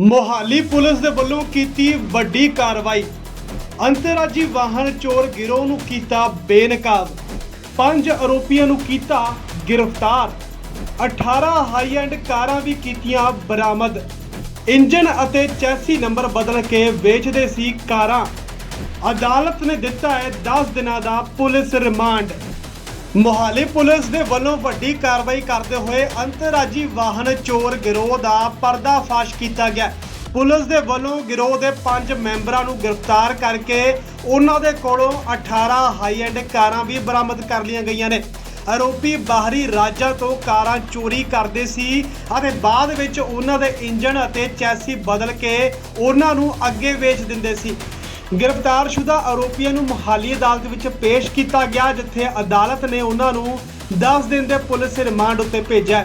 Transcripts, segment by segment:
Mohali police ਦੇ ਵੱਲੋਂ ਕੀਤੀ ਵੱਡੀ ਕਾਰਵਾਈ। ਅੰਤਰਰਾਜੀ ਵਾਹਨ ਚੋਰ ਗਿਰੋਹ ਨੂੰ ਕੀਤਾ ਬੇਨਕਾਬ। ਪੰਜ ਆਰੋਪੀਆਂ ਨੂੰ ਕੀਤਾ ਗ੍ਰਿਫਤਾਰ। 18 ਹਾਈ ਐਂਡ ਕਾਰਾਂ ਵੀ ਕੀਤੀਆਂ ਬਰਾਮਦ। ਇੰਜਨ ਅਤੇ ਚੈਸੀ ਨੰਬਰ ਬਦਲ ਕੇ ਵੇਚਦੇ ਸੀ ਕਾਰਾਂ। ਅਦਾਲਤ ਨੇ ਦਿੱਤਾ ਹੈ 10 ਦਿਨਾਂ ਦਾ ਪੁਲਿਸ ਰਿਮਾਂਡ। ਮੋਹਾਲੀ ਪੁਲਿਸ ਦੇ ਵੱਲੋਂ ਵੱਡੀ ਕਾਰਵਾਈ ਕਰਦੇ ਹੋਏ ਅੰਤਰਰਾਜੀ ਵਾਹਨ ਚੋਰ ਗਿਰੋਹ ਦਾ ਪਰਦਾਫਾਸ਼ ਕੀਤਾ ਗਿਆ। ਪੁਲਿਸ ਦੇ ਵੱਲੋਂ ਗਿਰੋਹ ਦੇ 5 ਮੈਂਬਰਾਂ ਨੂੰ ਗ੍ਰਿਫਤਾਰ ਕਰਕੇ ਉਹਨਾਂ ਦੇ ਕੋਲੋਂ 18 ਹਾਈ ਐਂਡ ਕਾਰਾਂ ਵੀ ਬਰਾਮਦ ਕਰ ਲਈਆਂ ਗਈਆਂ ਨੇ। ਆਰੋਪੀ ਬਾਹਰੀ ਰਾਜਾਂ ਤੋਂ ਕਾਰਾਂ ਚੋਰੀ ਕਰਦੇ ਸੀ ਅਤੇ ਬਾਅਦ ਵਿੱਚ ਉਹਨਾਂ ਦੇ ਇੰਜਨ ਅਤੇ ਚੈਸੀ ਬਦਲ ਕੇ ਉਹਨਾਂ ਨੂੰ ਅੱਗੇ ਵੇਚ ਦਿੰਦੇ ਸੀ। ਗ੍ਰਿਫਤਾਰਸ਼ੁਦਾ ਆਰੋਪੀਆਂ ਨੂੰ ਮੁਹਾਲੀ ਅਦਾਲਤ ਵਿੱਚ ਪੇਸ਼ ਕੀਤਾ ਗਿਆ, ਜਿੱਥੇ ਅਦਾਲਤ ਨੇ ਉਹਨਾਂ ਨੂੰ 10 ਦਿਨ ਦੇ ਪੁਲਿਸ ਰਿਮਾਂਡ ਉੱਤੇ ਭੇਜਿਆ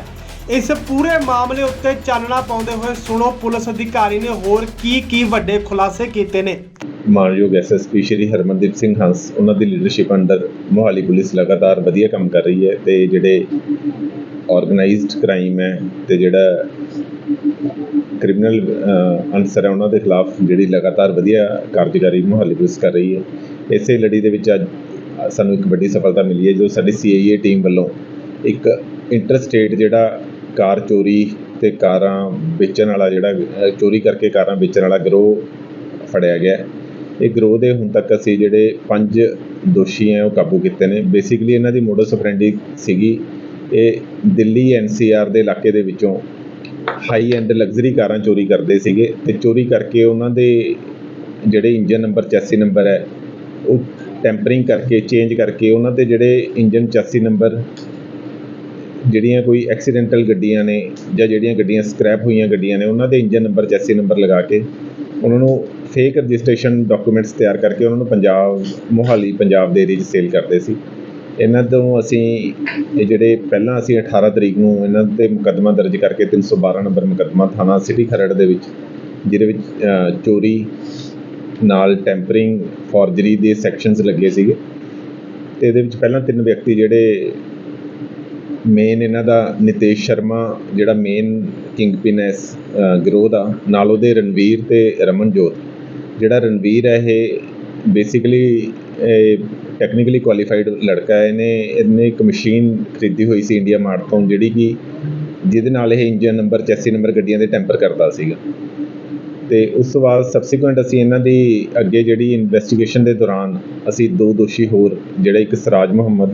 ਇਸ ਪੂਰੇ ਮਾਮਲੇ ਉੱਤੇ ਚਾਨਣਾ ਪਾਉਂਦੇ ਹੋਏ ਸੁਣੋ, ਪੁਲਿਸ ਅਧਿਕਾਰੀ ਨੇ ਹੋਰ ਕੀ ਕੀ ਵੱਡੇ ਖੁਲਾਸੇ ਕੀਤੇ ਨੇ। ਮਾਨਯੋਗ ਐਸਐਸਪੀ ਸ਼੍ਰੀ ਹਰਮਨਦੀਪ ਸਿੰਘ ਹੰਸ, ਉਹਨਾਂ ਦੀ ਲੀਡਰਸ਼ਿਪ ਅੰਡਰ ਮੋਹਾਲੀ ਪੁਲਿਸ ਲਗਾਤਾਰ ਵਧੀਆ ਕੰਮ ਕਰ ਰਹੀ ਹੈ ਤੇ ਜਿਹੜੇ ਆਰਗੇਨਾਈਜ਼ਡ ਕ੍ਰਾਈਮ ਹੈ ਤੇ ਜਿਹੜਾ ਕ੍ਰਿਮੀਨਲ ਅਨਸਰ ਹੈ ਉਹਨਾਂ ਦੇ ਖਿਲਾਫ ਜਿਹੜੀ ਲਗਾਤਾਰ ਵਧੀਆ ਕਾਰਜਕਾਰੀ ਮੋਹਾਲੀ ਪੁਲਿਸ ਕਰ ਰਹੀ ਹੈ। ਇਸੇ ਲੜੀ ਦੇ ਵਿੱਚ ਅੱਜ ਸਾਨੂੰ ਇੱਕ ਵੱਡੀ ਸਫਲਤਾ ਮਿਲੀ ਹੈ ਜੋ ਸਾਡੀ ਸੀਆਈਏ ਟੀਮ ਵੱਲੋਂ ਇੱਕ ਇੰਟਰਸਟੇਟ ਜਿਹੜਾ ਕਾਰ ਚੋਰੀ ਤੇ ਕਾਰਾਂ ਵੇਚਣ ਵਾਲਾ ਜਿਹੜਾ ਚੋਰੀ ਕਰਕੇ ਕਾਰਾਂ ਵੇਚਣ ਵਾਲਾ ਗਰੋਹ ਫੜਿਆ ਗਿਆ ਇਹ ਗਰੋਹ ਦੇ ਹੁਣ ਤੱਕ ਅਸੀਂ ਜਿਹੜੇ ਪੰਜ ਦੋਸ਼ੀ ਹੈ ਉਹ ਕਾਬੂ ਕੀਤੇ ਨੇ। ਬੇਸਿਕਲੀ ਇਹਨਾਂ ਦੀ ਮੋਡਸ ਆਪਰੈਂਡੀ ਸੀਗੀ, ਇਹ ਦਿੱਲੀ ਐਨਸੀਆਰ ਦੇ ਇਲਾਕੇ ਦੇ ਵਿੱਚੋਂ ਹਾਈ ਐਂਡ ਲਗਜ਼ਰੀ ਕਾਰਾਂ ਚੋਰੀ ਕਰਦੇ ਸੀਗੇ ਤੇ ਚੋਰੀ ਕਰਕੇ ਉਹਨਾਂ ਦੇ ਜਿਹੜੇ ਇੰਜਨ ਨੰਬਰ ਚੈਸੀ ਨੰਬਰ ਹੈ, ਉਹ ਟੈਂਪਰਿੰਗ ਕਰਕੇ ਚੇਂਜ ਕਰਕੇ ਉਹਨਾਂ ਦੇ ਜਿਹੜੇ ਇੰਜਨ ਚੈਸੀ ਨੰਬਰ ਜਿਹੜੀਆਂ ਕੋਈ ਐਕਸੀਡੈਂਟਲ ਗੱਡੀਆਂ ਨੇ ਜਾਂ ਜਿਹੜੀਆਂ ਗੱਡੀਆਂ ਸਕ੍ਰੈਪ ਹੋਈਆਂ ਗੱਡੀਆਂ ਨੇ, ਉਹਨਾਂ ਦੇ ਇੰਜਨ ਨੰਬਰ ਚੈਸੀ ਨੰਬਰ ਲਗਾ ਕੇ ਉਹਨਾਂ ਨੂੰ ਫੇਕ ਰਜਿਸਟ੍ਰੇਸ਼ਨ ਡਾਕੂਮੈਂਟਸ ਤਿਆਰ ਕਰਕੇ ਉਹਨਾਂ ਨੂੰ ਪੰਜਾਬ ਮੋਹਾਲੀ ਪੰਜਾਬ ਦੇ ਏਰੀਏ 'ਚ ਸੇਲ ਕਰਦੇ ਸੀ। ਇਹਨਾਂ ਤੋਂ ਅਸੀਂ ਇਹ ਜਿਹੜੇ ਪਹਿਲਾਂ ਅਸੀਂ 18 ਤਰੀਕ ਨੂੰ ਇਹਨਾਂ ਤੇ ਮੁਕੱਦਮਾ ਦਰਜ ਕਰਕੇ 312 ਨੰਬਰ ਮੁਕੱਦਮਾ ਥਾਣਾ ਸਿਟੀ ਖਰੜ ਦੇ ਵਿੱਚ ਜਿਹਦੇ ਵਿੱਚ ਚੋਰੀ ਨਾਲ ਟੈਂਪਰਿੰਗ ਫੋਰਜਰੀ ਦੇ ਸੈਕਸ਼ਨਸ ਲੱਗੇ ਸੀਗੇ। ਤੇ ਇਹਦੇ ਵਿੱਚ ਪਹਿਲਾਂ ਤਿੰਨ ਵਿਅਕਤੀ ਜਿਹੜੇ ਮੇਨ ਇਹਨਾਂ ਦਾ ਨਿਤੇਸ਼ ਸ਼ਰਮਾ ਜਿਹੜਾ ਮੇਨ ਕਿੰਗਪਿਨ ਹੈ ਇਸ ਅ, ਗਿਰੋਹ ਦਾ ਨਾਲ ਉਹਦੇ ਰਣਵੀਰ ਤੇ ਰਮਨਜੋਤ। ਜਿਹੜਾ ਰਣਵੀਰ ਹੈ, ਇਹ ਬੇਸਿਕਲੀ ਟੈਕਨੀਕਲੀ ਕੁਆਲੀਫਾਈਡ ਲੜਕਾ ਹੈ। ਇਹਨੇ ਇਹਨੇ ਇੱਕ ਮਸ਼ੀਨ ਖਰੀਦੀ ਹੋਈ ਸੀ ਇੰਡੀਆ ਮਾਰਟ ਤੋਂ, ਜਿਹੜੀ ਕਿ ਜਿਹਦੇ ਨਾਲ ਇਹ ਇੰਜਨ ਨੰਬਰ ਚੈਸੀ ਨੰਬਰ ਗੱਡੀਆਂ ਦੇ ਟੈਂਪਰ ਕਰਦਾ ਸੀਗਾ। ਤੇ ਉਸ ਤੋਂ ਬਾਅਦ ਸਬਸੀਕੁਐਂਟ ਅਸੀਂ ਇਹਨਾਂ ਦੀ ਅੱਗੇ ਜਿਹੜੀ ਇਨਵੈਸਟੀਗੇਸ਼ਨ ਦੇ ਦੌਰਾਨ ਅਸੀਂ ਦੋ ਦੋਸ਼ੀ ਹੋਰ, ਜਿਹੜੇ ਇੱਕ ਸਰਾਜ ਮੁਹੰਮਦ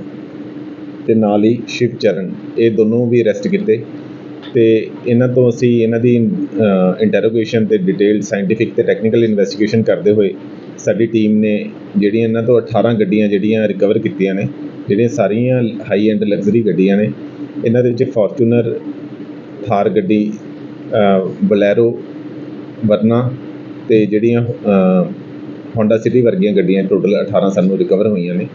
ਤੇ ਨਾਲ ਹੀ ਸ਼ਿਵ ਚਰਨ ਇਹ ਦੋਨੋਂ ਵੀ ਅਰੈਸਟ ਕੀਤੇ। ਤੇ ਇਹਨਾਂ ਤੋਂ ਅਸੀਂ ਇਹਨਾਂ ਦੀ ਇੰਟਰੋਗੇਸ਼ਨ ਤੇ ਡਿਟੇਲ ਸਾਇੰਟੀਫਿਕ ਤੇ ਟੈਕਨੀਕਲ ਇਨਵੈਸਟੀਗੇਸ਼ਨ ਕਰਦੇ ਹੋਏ ਸਾਡੀ ਟੀਮ ਨੇ ਜਿਹੜੀਆਂ ਇਹਨਾਂ ਤੋਂ 18 ਗੱਡੀਆਂ ਜਿਹੜੀਆਂ ਰਿਕਵਰ ਕੀਤੀਆਂ ਨੇ, ਜਿਹੜੀਆਂ ਸਾਰੀਆਂ ਹਾਈ ਐਂਡ ਲਗਜ਼ਰੀ ਗੱਡੀਆਂ ਨੇ, ਇਹਨਾਂ ਦੇ ਵਿੱਚ ਫੋਰਚੂਨਰ ਥਾਰ ਗੱਡੀ ਬਲੈਰੋ ਵਰਨਾ ਤੇ ਜਿਹੜੀਆਂ ਹੋਂਡਾ ਸਿਟੀ ਵਰਗੀਆਂ ਗੱਡੀਆਂ ਟੋਟਲ 18 ਸਾਨੂੰ ਰਿਕਵਰ ਹੋਈਆਂ ਨੇ।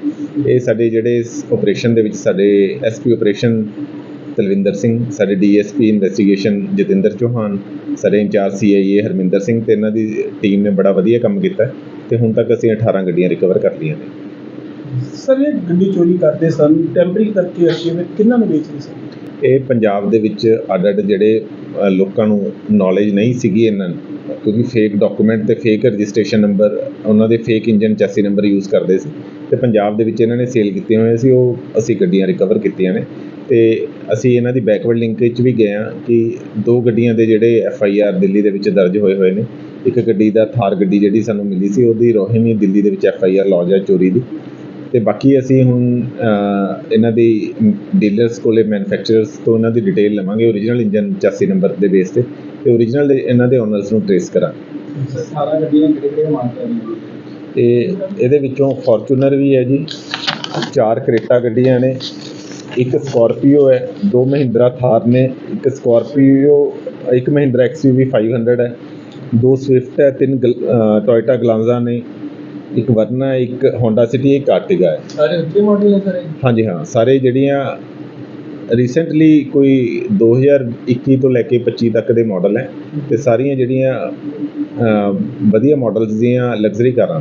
ਇਹ ਸਾਡੇ ਜਿਹੜੇ ਇਸ ਆਪਰੇਸ਼ਨ ਦੇ ਵਿੱਚ ਸਾਡੇ ਐਸਪੀ ਆਪਰੇਸ਼ਨ ਤਲਵਿੰਦਰ ਸਿੰਘ ਸਾਡੇ ਡੀਐਸਪੀ ਇਨਵੈਸਟੀਗੇਸ਼ਨ ਜਤਿੰਦਰ ਚੌਹਾਨ ਸਾਡੇ ਇੰਚਾਰਜ ਸੀਆਈਏ ਹਰਮਿੰਦਰ ਸਿੰਘ ਤੇ ਇਹਨਾਂ ਦੀ ਟੀਮ ਨੇ ਬੜਾ ਵਧੀਆ ਕੰਮ ਕੀਤਾ ਤੇ ਹੁਣ ਤੱਕ ਅਸੀਂ 18 ਗੱਡੀਆਂ ਰਿਕਵਰ ਕਰ ਲਈਆਂ ਨੇ। ਸਰ ਇਹ ਗੱਡੀ ਚੋਰੀ ਕਰਦੇ ਸਨ ਟੈਂਪਰਿੰਗ ਕਰਕੇ ਅੱਗੇ ਵਿੱਚ ਕਿੰਨਾਂ ਨੂੰ ਵੇਚਦੇ ਸਨ? ਇਹ ਪੰਜਾਬ ਦੇ ਵਿੱਚ ਅੱਡ ਅੱਡ ਜਿਹੜੇ ਅ, ਲੋਕਾਂ ਨੂੰ ਨੌਲੇਜ ਨਹੀਂ ਸੀਗੀ ਇਹਨਾਂ ਨੂੰ ਕਿਉਂਕਿ ਫੇਕ ਡਾਕੂਮੈਂਟ ਤੇ ਫੇਕ ਰਜਿਸਟ੍ਰੇਸ਼ਨ ਨੰਬਰ ਉਹਨਾਂ ਦੇ fake engine chassis number use ਕਰਦੇ ਸੀ। ਅਤੇ ਪੰਜਾਬ ਦੇ ਵਿੱਚ ਇਹਨਾਂ ਨੇ ਸੇਲ ਕੀਤੀਆਂ ਹੋਈਆਂ ਸੀ, ਉਹ ਅਸੀਂ ਗੱਡੀਆਂ ਰਿਕਵਰ ਕੀਤੀਆਂ ਨੇ ਅਤੇ ਅਸੀਂ ਇਹਨਾਂ ਦੀ ਬੈਕਵਰਡ ਲਿੰਕ ਵਿੱਚ ਵੀ ਗਏ ਹਾਂ ਕਿ ਦੋ ਗੱਡੀਆਂ ਦੇ ਜਿਹੜੇ ਐਫ ਆਈ ਆਰ ਦਿੱਲੀ ਦੇ ਵਿੱਚ ਦਰਜ ਹੋਏ ਹੋਏ ਨੇ, ਇੱਕ ਗੱਡੀ ਦਾ ਥਾਰ ਗੱਡੀ ਜਿਹੜੀ ਸਾਨੂੰ ਮਿਲੀ ਸੀ, ਉਹਦੀ ਰੋਹਿਣੀ ਦਿੱਲੀ ਦੇ ਵਿੱਚ ਐਫ ਆਈ ਆਰ ਲੌਜ ਹੈ ਚੋਰੀ ਦੀ ਅਤੇ ਬਾਕੀ ਅਸੀਂ ਹੁਣ ਇਹਨਾਂ ਦੀ ਡੀਲਰਸ ਕੋਲੇ ਮੈਨੂਫੈਕਚਰਰਸ ਤੋਂ ਇਹਨਾਂ ਦੀ ਡਿਟੇਲ ਲਵਾਂਗੇ ਓਰੀਜਨਲ ਇੰਜਨ ਚੈਸੀ ਨੰਬਰ ਦੇ ਬੇਸ ਤੇ ਤੇ ਓਰੀਜਨਲ ਦੇ, ਇਹਨਾਂ ਦੇ ਓਨਰਸ ਨੂੰ ਟ੍ਰੇਸ ਕਰਾਂ ਸਾਰਾ ਗੱਡੀਆਂ ਕਿਹੜੇ ਕਿਹੜੇ ਮਾਰਕਾ ਦੀਆਂ ਤੇ ਇਹਦੇ ਵਿੱਚੋਂ ਫੋਰਚੂਨਰ ਵੀ ਹੈ ਜੀ। ਚਾਰ ਕਰੇਟਾ ਗੱਡੀਆਂ ਨੇ। ਇੱਕ ਸਕਾਰਪੀਓ ਹੈ ਦੋ ਮਹਿੰਦਰਾ ਥਾਰ ਨੇ। ਇੱਕ ਸਕਾਰਪੀਓ ਇੱਕ ਮਹਿੰਦਰਾ ਐਕਸਯੂਵੀ 500 ਹੈ। ਦੋ ਸਵਿਫਟ ਹੈ ਤਿੰਨ ਟੋਇਟਾ ਗਲਾਂਜ਼ਾ ਨੇ। ਇੱਕ ਵਰਨਾ ਇੱਕ ਹੋਂਡਾ ਸਿਟੀ ਇੱਕ ਆਰਟਿਗਾ ਹੈ। ਸਾਰੇ ਉੱਤੇ ਮਾਡਲ ਨੇ ਸਰ? ਹਾਂਜੀ ਹਾਂ ਸਾਰੇ ਜਿਹੜੀਆਂ ਰੀਸੈਂਟਲੀ ਕੋਈ 2021 ਤੋਂ ਲੈ ਕੇ 25 ਤੱਕ ਦੇ ਮਾਡਲ ਹੈ। ਤੇ ਸਾਰੀਆਂ ਜਿਹੜੀਆਂ ਵਧੀਆ ਮਾਡਲਸ ਦੀਆਂ ਲਗਜ਼ਰੀ ਕਾਰਾਂ